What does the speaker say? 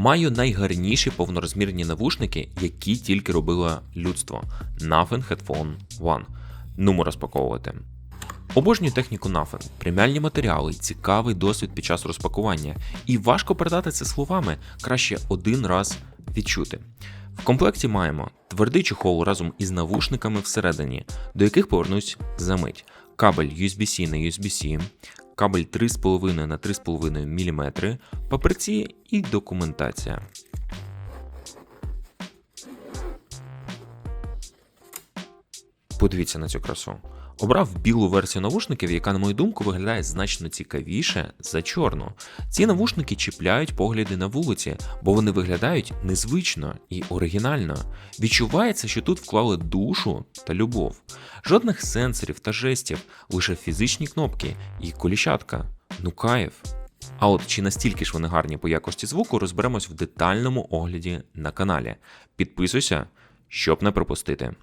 Маю найгарніші повнорозмірні навушники, які тільки робило людство. Nothing Headphone One. Нумо розпаковувати. Обожнюю техніку Nothing. преміальні матеріали, цікавий досвід під час розпакування. І важко передати це словами, краще один раз відчути. В комплекті маємо твердий чохол разом із навушниками всередині, до яких повернусь за мить. Кабель USB-C на USB-C, кабель 3,5 на 3,5 мм, папірці і документація. Подивіться на цю красу. Обрав білу версію навушників, яка, на мою думку, виглядає значно цікавіше за чорну. Ці навушники чіпляють погляди на вулиці, бо вони виглядають незвично і оригінально. Відчувається, що тут вклали душу та любов. Жодних сенсорів та жестів, лише фізичні кнопки і коліщатка. Ну кайф. А от чи настільки ж вони гарні по якості звуку, розберемось в детальному огляді на каналі. Підписуйся, щоб не пропустити.